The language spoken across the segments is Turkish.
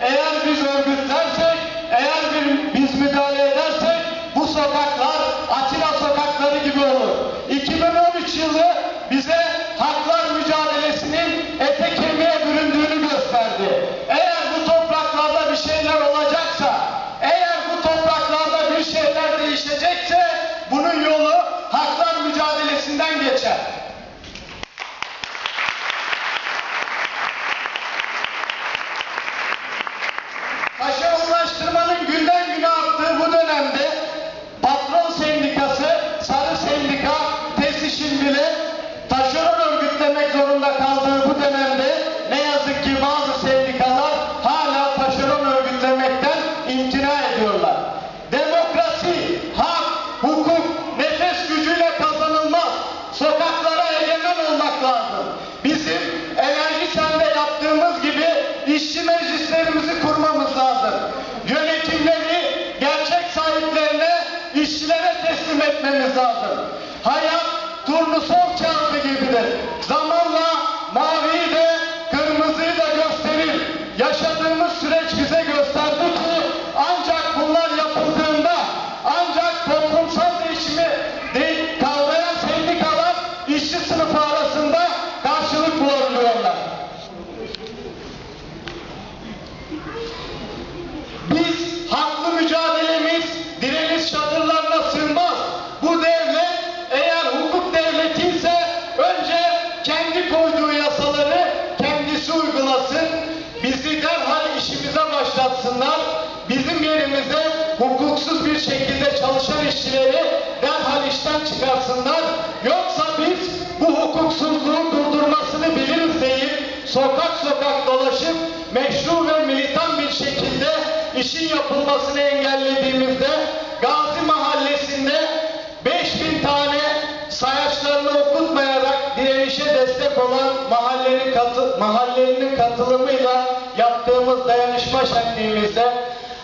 eğer biz örgütlersek, işçi meclislerimizi kurmamız lazım. Yönetimleri gerçek sahiplerine, işçilere teslim etmemiz lazım. Hayat turnusol kağıdı gibidir. Zamanla uygulasın. Bizi derhal işimize başlatsınlar. Bizim yerimize hukuksuz bir şekilde çalışan işçileri derhal işten çıkarsınlar. Yoksa biz bu hukuksuzluğun durdurmasını biliriz deyip sokak sokak dolaşıp meşru ve militan bir şekilde işin yapılmasını engellediğimizde Gazi Mahallesi'nde 5000 tane sayaçlarını okutmayarak direnişe destek olan mahallenin, katı, mahallenin katılımıyla yaptığımız dayanışma şenliğimizde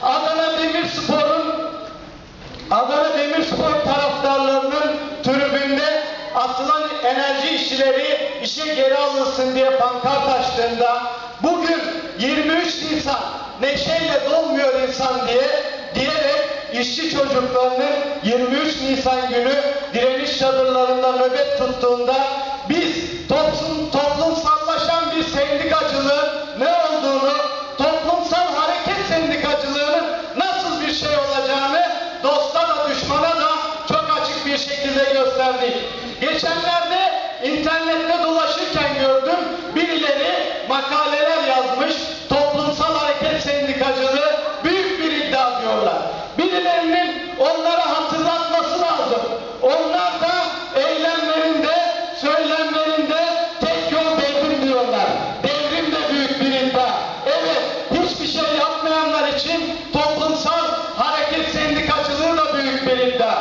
Adana Demirspor'un Adana Demirspor taraftarlarının tribünde atılan enerji işçileri işe geri alınsın diye pankart açtığında bugün 23 Nisan neşeyle dolmuyor insan diye diyerek işçi çocuklarının 23 Nisan günü direniş çadırlarında nöbet tuttuğunda biz toplum, toplumsallaşan bir sendikacılığın ne olduğunu, toplumsal hareket sendikacılığının nasıl bir şey olacağını dosta da düşmana da çok açık bir şekilde gösterdik. Geçenlerde internette dolaşırken gördüm birileri makaleler yazmış. agenda